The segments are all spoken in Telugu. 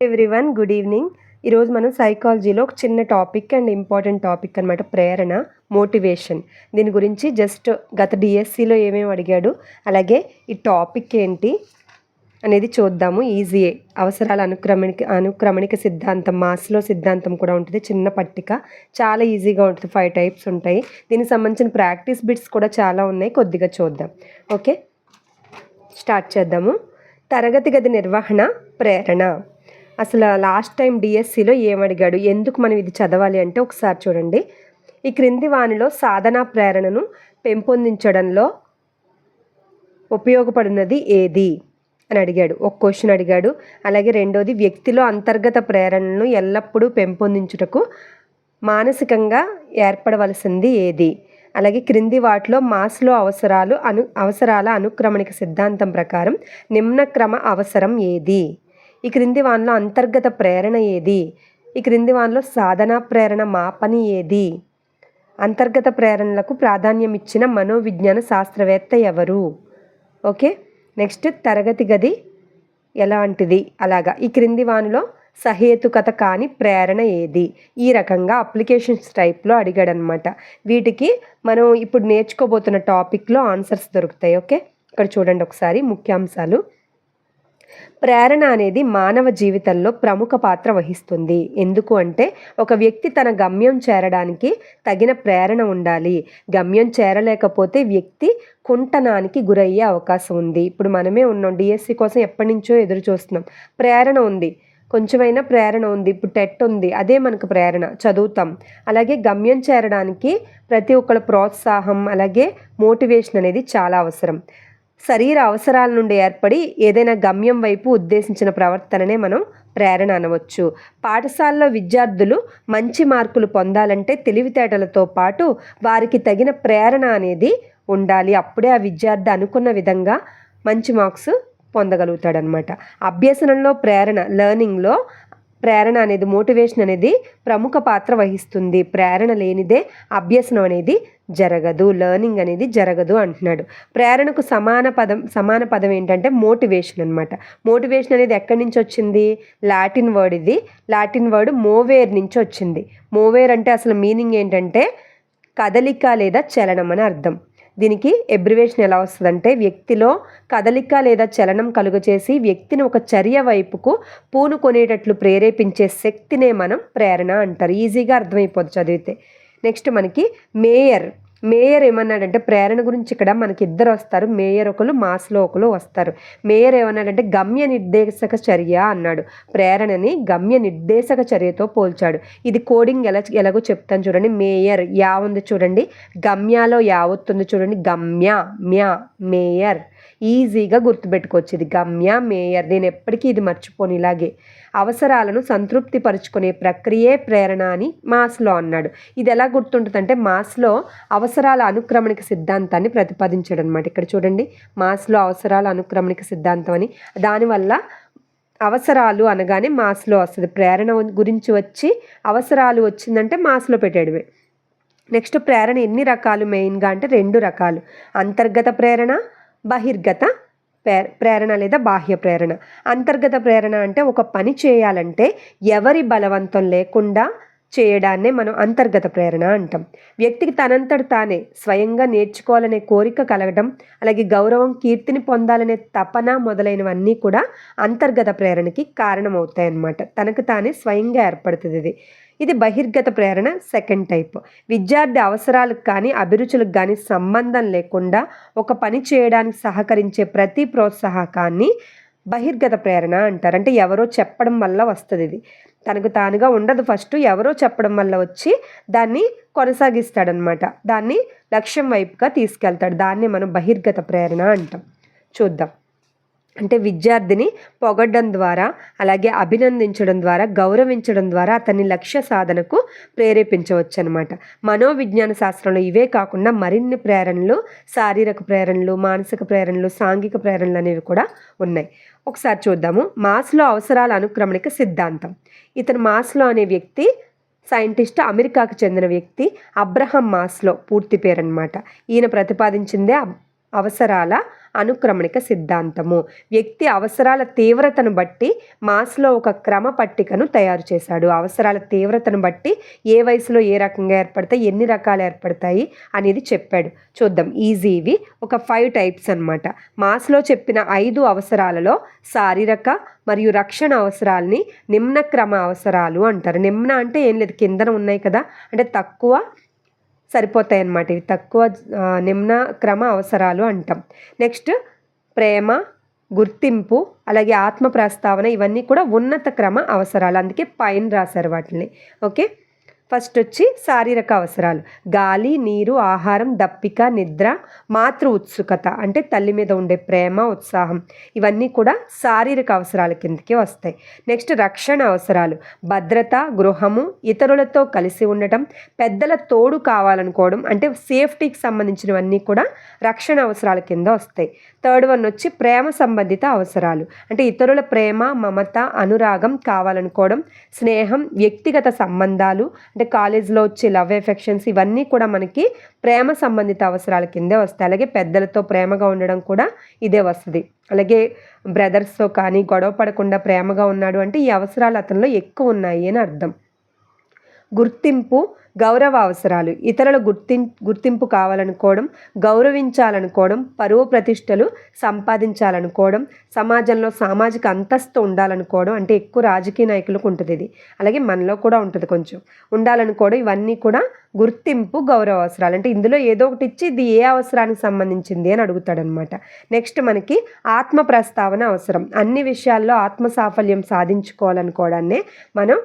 ఎవ్రీవన్ గుడ్ ఈవినింగ్ ఈరోజు మనం సైకాలజీలో ఒక చిన్న టాపిక్ అండ్ ఇంపార్టెంట్ టాపిక్ అనమాట ప్రేరణ మోటివేషన్ దీని గురించి జస్ట్ గత డిఎస్సిలో ఏమేమి అడిగాడు అలాగే ఈ టాపిక్ ఏంటి అనేది చూద్దాము. ఈజీయే అవసరాల అనుక్రమణిక అనుక్రమణిక సిద్ధాంతం మాస్లో సిద్ధాంతం కూడా ఉంటుంది చిన్న పట్టిక. చాలా ఈజీగా ఉంటుంది ఫైవ్ టైప్స్ ఉంటాయి. దీనికి సంబంధించిన ప్రాక్టీస్ బిట్స్ కూడా చాలా ఉన్నాయి కొద్దిగా చూద్దాం. ఓకే? స్టార్ట్ చేద్దాము. తరగతి గది నిర్వహణ ప్రేరణ. అసలు లాస్ట్ టైం డిఎస్సిలో ఏమడిగాడు? ఎందుకు మనం ఇది చదవాలి అంటే ఒకసారి చూడండి. ఈ క్రింది వానిలో సాధనా ప్రేరణను పెంపొందించడంలో ఉపయోగపడినది ఏది? అని అడిగాడు. ఒక క్వశ్చన్ అడిగాడు. అలాగే రెండోది వ్యక్తిలో అంతర్గత ప్రేరణను ఎల్లప్పుడూ పెంపొందించుటకు మానసికంగా ఏర్పడవలసింది ఏది? అలాగే క్రింది వాటిలో మాస్లో అవసరాలు అను అవసరాల అనుక్రమణిక సిద్ధాంతం ప్రకారం నిమ్నక్రమ అవసరం ఏది? ఈ క్రింది వానిలో అంతర్గత ప్రేరణ ఏది? ఈ క్రింది వానిలో సాధనా ప్రేరణ మాపని ఏది? అంతర్గత ప్రేరణలకు ప్రాధాన్యం ఇచ్చిన మనోవిజ్ఞాన శాస్త్రవేత్త ఎవరు? ఓకే నెక్స్ట్ తరగతి గది ఎలాంటిది? అలాగా ఈ క్రింది వానిలో సహేతుకత కాని ప్రేరణ ఏది? ఈ రకంగా అప్లికేషన్స్ టైప్లో అడిగాడనమాట. వీటికి మనం ఇప్పుడు నేర్చుకోబోతున్న టాపిక్లో ఆన్సర్స్ దొరుకుతాయి. ఓకే ఇక్కడ చూడండి ఒకసారి ముఖ్యాంశాలు. ప్రేరణ అనేది మానవ జీవితంలో ప్రముఖ పాత్ర వహిస్తుంది. ఎందుకు అంటే ఒక వ్యక్తి తన గమ్యం చేరడానికి తగిన ప్రేరణ ఉండాలి. గమ్యం చేరలేకపోతే వ్యక్తి కుంటనానికి గురయ్యే అవకాశం ఉంది. ఇప్పుడు మనమే ఉన్నాం డిఎస్సి కోసం ఎప్పటి నుంచో ఎదురు చూస్తున్నాం. ప్రేరణ ఉంది. కొంచెమైనా ప్రేరణ ఉంది. ఇప్పుడు టెట్ ఉంది. అదే మనకు ప్రేరణ. చదువుతాం. అలాగే గమ్యం చేరడానికి ప్రతి ఒక్కళ్ళ ప్రోత్సాహం అలాగే మోటివేషన్ అనేది చాలా అవసరం. శరీర అవసరాల నుండి ఏర్పడి ఏదైనా గమ్యం వైపు ఉద్దేశించిన ప్రవర్తననే మనం ప్రేరణ అనవచ్చు. పాఠశాలలో విద్యార్థులు మంచి మార్కులు పొందాలంటే తెలివితేటలతో పాటు వారికి తగిన ప్రేరణ అనేది ఉండాలి. అప్పుడే ఆ విద్యార్థి అనుకున్న విధంగా మంచి మార్క్స్ పొందగలుగుతాడనమాట. అభ్యసనంలో ప్రేరణ లెర్నింగ్లో ప్రేరణ అనేది మోటివేషన్ అనేది ప్రముఖ పాత్ర వహిస్తుంది. ప్రేరణ లేనిదే అభ్యసనం అనేది జరగదు లెర్నింగ్ అనేది జరగదు అంటున్నాడు. ప్రేరణకు సమాన పదం సమాన పదం ఏంటంటే మోటివేషన్ అనమాట మోటివేషన్ అనేది ఎక్కడి నుంచి వచ్చింది? లాటిన్ వర్డ్ ఇది. లాటిన్ వర్డ్ మోవేర్ నుంచి వచ్చింది. మోవేర్ అంటే అసలు మీనింగ్ ఏంటంటే కదలిక లేదా చలనం అని అర్థం. దీనికి ఎబ్రివేషన్ ఎలా వస్తుందంటే వ్యక్తిలో కదలిక లేదా చలనం కలుగచేసి వ్యక్తిని ఒక చర్య వైపుకు పూనుకొనేటట్లు ప్రేరేపించే శక్తినే మనం ప్రేరణ అంటారు. ఈజీగా అర్థమైపోద్ది చదివితే. నెక్స్ట్ మనకి మేయర్. మేయర్ ఏమన్నాడంటే ప్రేరణ గురించి ఇక్కడ మనకి ఇద్దరు వస్తారు. మేయర్ ఒకరు మాస్లో ఒకరు వస్తారు. మేయర్ ఏమన్నాడంటే గమ్య నిర్దేశక చర్య అన్నాడు. ప్రేరణని గమ్య నిర్దేశక చర్యతో పోల్చాడు. ఇది కోడింగ్ ఎలా ఎలాగో చెప్తాను చూడండి. మేయర్ యా ఉంది చూడండి. గమ్యాలో యా వస్తుంది చూడండి. గమ్య మ్యా మేయర్. ఈజీగా గుర్తుపెట్టుకోవచ్చు ఇది గమ్య మేయర్ నేను ఎప్పటికీ ఇది మర్చిపోను ఇలాగే. అవసరాలను సంతృప్తి పరుచుకునే ప్రక్రియే ప్రేరణ అని మాస్లో అన్నాడు. ఇది ఎలా గుర్తుంటుందంటే మాస్లో అవసరాల అనుక్రమణిక సిద్ధాంతాన్ని ప్రతిపాదించాడు అనమాట ఇక్కడ చూడండి మాస్లో అవసరాల అనుక్రమణిక సిద్ధాంతం అని. దానివల్ల అవసరాలు అనగానే మాస్లో వస్తుంది. ప్రేరణ గురించి వచ్చి అవసరాలు వచ్చిందంటే మాస్లో పెట్టేయడమే. నెక్స్ట్ ప్రేరణ ఎన్ని రకాలు? మెయిన్గా అంటే రెండు రకాలు. అంతర్గత ప్రేరణ బహిర్గత ప్రేరణ లేదా బాహ్య ప్రేరణ. అంతర్గత ప్రేరణ అంటే ఒక పని చేయాలంటే ఎవరి బలవంతం లేకుండా చేయడాన్నే మనం అంతర్గత ప్రేరణ అంటాం. వ్యక్తికి తనంతట తానే స్వయంగా నేర్చుకోవాలనే కోరిక కలగడం అలాగే గౌరవం కీర్తిని పొందాలనే తపన మొదలైనవన్నీ కూడా అంతర్గత ప్రేరణకి కారణమవుతాయి అన్నమాట తనకు తానే స్వయంగా ఏర్పడుతుంది ఇది. ఇది బహిర్గత ప్రేరణ సెకండ్ టైప్ విద్యార్థి అవసరాలకు కానీ అభిరుచులకు కానీ సంబంధం లేకుండా ఒక పని చేయడానికి సహకరించే ప్రతి ప్రోత్సాహకాన్ని బహిర్గత ప్రేరణ అంటారు. అంటే ఎవరో చెప్పడం వల్ల వస్తుంది ఇది. తనకు తానుగా ఉండదు ఫస్ట్ ఎవరో చెప్పడం వల్ల వచ్చి దాన్ని కొనసాగిస్తాడనమాట. దాన్ని లక్ష్యం వైపుగా తీసుకెళ్తాడు. దాన్ని మనం బహిర్గత ప్రేరణ అంటాం. చూద్దాం. అంటే విద్యార్థిని పొగడ్డం ద్వారా అలాగే అభినందించడం ద్వారా గౌరవించడం ద్వారా అతని లక్ష్య సాధనకు ప్రేరేపించవచ్చు అనమాట మనోవిజ్ఞాన శాస్త్రంలో ఇవే కాకుండా మరిన్ని ప్రేరణలు శారీరక ప్రేరణలు మానసిక ప్రేరణలు సాంఘిక ప్రేరణలు అనేవి కూడా ఉన్నాయి. ఒకసారి చూద్దాము. మాస్లో అవసరాల అనుక్రమణిక సిద్ధాంతం. ఇతను మాస్లో అనే వ్యక్తి సైంటిస్ట్ అమెరికాకు చెందిన వ్యక్తి అబ్రహం మాస్లో పూర్తి పేరు అనమాట ఈయన ప్రతిపాదించిందే అవసరాల అనుక్రమణిక సిద్ధాంతము. వ్యక్తి అవసరాల తీవ్రతను బట్టి మాస్లో ఒక క్రమ పట్టికను తయారు చేశాడు. అవసరాల తీవ్రతను బట్టి ఏ వయసులో ఏ రకంగా ఏర్పడతాయి ఎన్ని రకాలు ఏర్పడతాయి అనేది చెప్పాడు. చూద్దాం. ఈజీవి ఒక ఫైవ్ టైప్స్ అనమాట మాస్లో చెప్పిన ఐదు అవసరాలలో శారీరక మరియు రక్షణ అవసరాలని నిమ్న క్రమ అవసరాలు అంటారు. నిమ్న అంటే ఏం లేదు. కిందన ఉన్నాయి కదా. అంటే తక్కువ సరిపోతాయి అన్నమాట ఇవి తక్కువ నిమ్న క్రమ అవసరాలు అంటాం. నెక్స్ట్ ప్రేమ గుర్తింపు అలాగే ఆత్మ ప్రస్తావన ఇవన్నీ కూడా ఉన్నత క్రమ అవసరాలు. అందుకే పైన రాశారు వాటిని. ఓకే? ఫస్ట్ వచ్చి శారీరక అవసరాలు. గాలి నీరు ఆహారం దప్పిక నిద్ర మాతృ ఉత్సుకత అంటే తల్లి మీద ఉండే ప్రేమ ఉత్సాహం ఇవన్నీ కూడా శారీరక అవసరాల కిందకి వస్తాయి. నెక్స్ట్ రక్షణ అవసరాలు. భద్రత గృహము ఇతరులతో కలిసి ఉండటం పెద్దల తోడు కావాలనుకోవడం అంటే సేఫ్టీకి సంబంధించినవన్నీ కూడా రక్షణ అవసరాల కింద వస్తాయి. థర్డ్ వన్ వచ్చి ప్రేమ సంబంధిత అవసరాలు అంటే ఇతరుల ప్రేమ మమత అనురాగం కావాలనుకోవడం స్నేహం వ్యక్తిగత సంబంధాలు అంటే కాలేజ్లో వచ్చే లవ్ ఎఫెక్షన్స్ ఇవన్నీ కూడా మనకి ప్రేమ సంబంధిత అవసరాల కిందే వస్తాయి. అలాగే పెద్దలతో ప్రేమగా ఉండడం కూడా ఇదే వస్తుంది. అలాగే బ్రదర్స్తో కానీ గొడవ పడకుండా ప్రేమగా ఉన్నాడు అంటే ఈ అవసరాలు అతనిలో ఎక్కువ ఉన్నాయి అని అర్థం. గుర్తింపు గౌరవ అవసరాలు ఇతరుల గుర్తిం గుర్తింపు కావాలనుకోవడం గౌరవించాలనుకోవడం పరువు ప్రతిష్టలు సంపాదించాలనుకోవడం సమాజంలో సామాజిక అంతస్తు ఉండాలనుకోవడం అంటే ఎక్కువ రాజకీయ నాయకులకు ఉంటుంది ఇది. అలాగే మనలో కూడా ఉంటుంది కొంచెం. ఉండాలనుకోవడం ఇవన్నీ కూడా గుర్తింపు గౌరవ అవసరాలు అంటే ఇందులో ఏదో ఒకటి ఇచ్చి ఇది ఏ అవసరానికి సంబంధించింది అని అడుగుతాడనమాట నెక్స్ట్ మనకి ఆత్మ ప్రస్తావన అవసరం. అన్ని విషయాల్లో ఆత్మ సాఫల్యం సాధించుకోవాలనుకోవడాన్నే మనం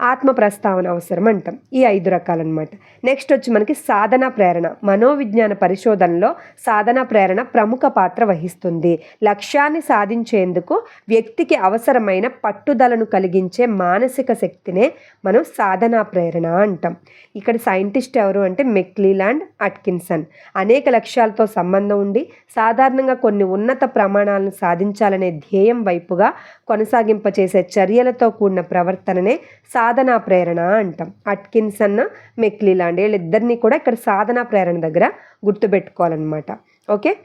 ఆత్మ ప్రస్తావన అవసరం అంటాం ఈ ఐదు రకాలన్నమాట. నెక్స్ట్ వచ్చి మనకి సాధన ప్రేరణ. మనోవిజ్ఞాన పరిశోధనలో సాధన ప్రేరణ ప్రముఖ పాత్ర వహిస్తుంది. లక్ష్యాన్ని సాధించేందుకు వ్యక్తికి అవసరమైన పట్టుదలను కలిగించే మానసిక శక్తినే మనం సాధనా ప్రేరణ అంటాం. ఇక్కడ సైంటిస్ట్ ఎవరు అంటే మెక్లీలాండ్ అట్కిన్సన్. అనేక లక్ష్యాలతో సంబంధం ఉండి సాధారణంగా కొన్ని ఉన్నత ప్రమాణాలను సాధించాలనే ధ్యేయం వైపుగా కొనసాగింపచేసే చర్యలతో కూడిన ప్రవర్తననే సాధనా ప్రేరణ అంటాం. అట్కిన్సన్ మెక్లీలాండ్ వీళ్ళిద్దరినీ కూడా ఇక్కడ సాధనా ప్రేరణ దగ్గర గుర్తుపెట్టుకోవాలన్నమాట. ఓకే?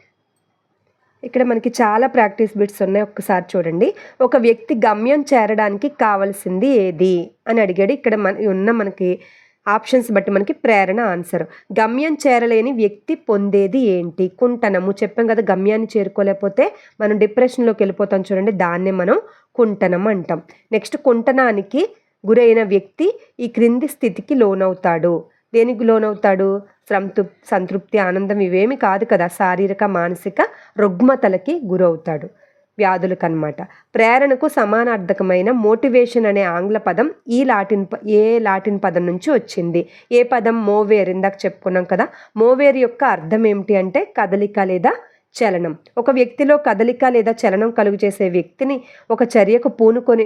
ఇక్కడ మనకి చాలా ప్రాక్టీస్ బిట్స్ ఉన్నాయి. ఒక్కసారి చూడండి. ఒక వ్యక్తి గమ్యం చేరడానికి కావలసింది ఏది? అని అడిగాడు. ఇక్కడ మన ఉన్న మనకి ఆప్షన్స్ బట్టి మనకి ప్రేరణ ఆన్సర్. గమ్యం చేరలేని వ్యక్తి పొందేది ఏంటి? కుంటనము. చెప్పాం కదా గమ్యాన్ని చేరుకోలేకపోతే మనం డిప్రెషన్లోకి వెళ్ళిపోతాం చూడండి. దాన్నే మనం కుంటనం అంటాం. నెక్స్ట్ కుంటనానికి గురైన వ్యక్తి ఈ క్రింది స్థితికి లోనవుతాడు. దేనికి లోనవుతాడు? సంతృప్తి సంతృప్తి ఆనందం ఇవేమి కాదు కదా. శారీరక మానసిక రుగ్మతలకి గురవుతాడు. వ్యాధులకు అనమాట ప్రేరణకు సమానార్థకమైన మోటివేషన్ అనే ఆంగ్ల పదం ఈ లాటిన్ ఏ లాటిన్ పదం నుంచి వచ్చింది. ఏ పదం మోవేర్? ఇందాక చెప్పుకున్నాం కదా. మోవేర్ యొక్క అర్థం ఏమిటి అంటే కదలిక లేదా చలనం. ఒక వ్యక్తిలో కదలిక లేదా చలనం కలుగు చేసే వ్యక్తిని ఒక చర్యకు పూనుకొని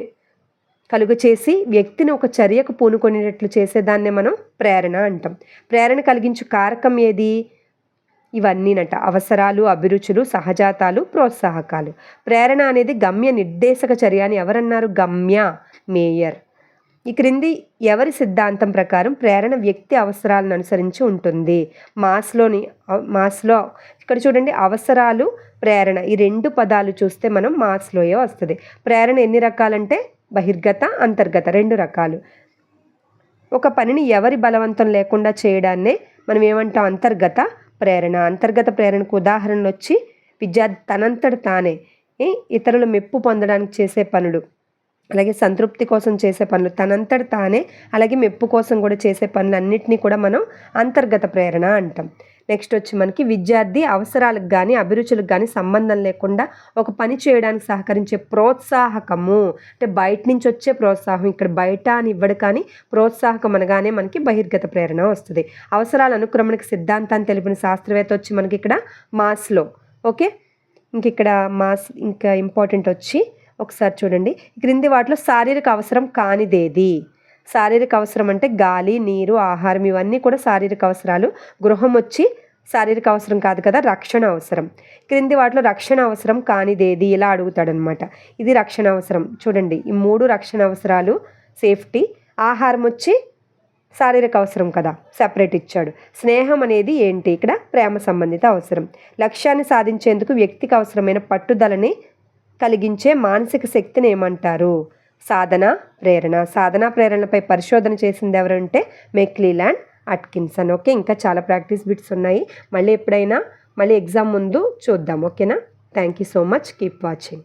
కలుగు చేసి వ్యక్తిని ఒక చర్యకు పూనుకొనేటట్లు చేసేదాన్నే మనం ప్రేరణ అంటాం. ప్రేరణ కలిగించు కారకం ఏది? ఇవన్నీనట. అవసరాలు అభిరుచులు సహజాతాలు ప్రోత్సాహకాలు. ప్రేరణ అనేది గమ్య నిర్దేశక చర్య అని ఎవరన్నారు? గమ్య మేయర్. ఈ క్రింది ఎవరి సిద్ధాంతం ప్రకారం ప్రేరణ వ్యక్తి అవసరాలను అనుసరించి ఉంటుంది. మాస్లోని మాస్లో ఇక్కడ చూడండి అవసరాలు ప్రేరణ. ఈ రెండు పదాలు చూస్తే మనం మాస్లోయే వస్తుంది. ప్రేరణ ఎన్ని రకాలంటే బహిర్గత అంతర్గత రెండు రకాలు. ఒక పనిని ఎవరి బలవంతం లేకుండా చేయడాన్నే మనం ఏమంటాం? అంతర్గత ప్రేరణ. అంతర్గత ప్రేరణకు ఉదాహరణలు వచ్చి విద్యార్థి తనంతట తానే ఇతరుల మెప్పు పొందడానికి చేసే పనులు అలాగే సంతృప్తి కోసం చేసే పనులు తనంతట తానే అలాగే మెప్పు కోసం కూడా చేసే పనులన్నిటినీ కూడా మనం అంతర్గత ప్రేరణ అంటాం. నెక్స్ట్ వచ్చి మనకి విద్యార్థి అవసరాలకు కానీ అభిరుచులకు కానీ సంబంధం లేకుండా ఒక పని చేయడానికి సహకరించే ప్రోత్సాహకము. అంటే బయట నుంచి వచ్చే ప్రోత్సాహం ఇక్కడ బయట అని ఇవ్వడు కానీ ప్రోత్సాహకం అనగానే మనకి బహిర్గత ప్రేరణ వస్తుంది. అవసరాల అనుక్రమణకు సిద్ధాంతాన్ని తెలిపిన శాస్త్రవేత్త వచ్చి మనకి ఇక్కడ మాస్లో ఓకే? ఇంక ఇక్కడ మాస్ ఇంకా ఇంపార్టెంట్ వచ్చి ఒకసారి చూడండి. క్రింది వాటిలో శారీరక అవసరం కానిదేది? శారీరక అవసరం అంటే గాలి నీరు ఆహారం ఇవన్నీ కూడా శారీరక అవసరాలు. గృహం వచ్చి శారీరక అవసరం కాదు కదా రక్షణ అవసరం. క్రింది వాటిలో రక్షణ అవసరం కానిదేది ఇలా అడుగుతాడనమాట. ఇది రక్షణ అవసరం. చూడండి ఈ మూడు రక్షణ అవసరాలు సేఫ్టీ ఆహారం వచ్చి శారీరక అవసరం కదా సెపరేట్ ఇచ్చాడు. స్నేహం అనేది ఏంటి? ఇక్కడ ప్రేమ సంబంధిత అవసరం. లక్ష్యాన్ని సాధించేందుకు వ్యక్తికి అవసరమైన పట్టుదలని కలిగించే మానసిక శక్తిని ఏమంటారు? సాధన ప్రేరణ. సాధన ప్రేరణపై పరిశోధన చేసింది ఎవరంటే మెక్లీలాండ్ అట్కిన్సన్. ఓకే ఇంకా చాలా ప్రాక్టీస్ బిట్స్ ఉన్నాయి. మళ్ళీ ఎప్పుడైనా మళ్ళీ ఎగ్జామ్ ముందు చూద్దాం. ఓకేనా? Thank you so much. Keep watching.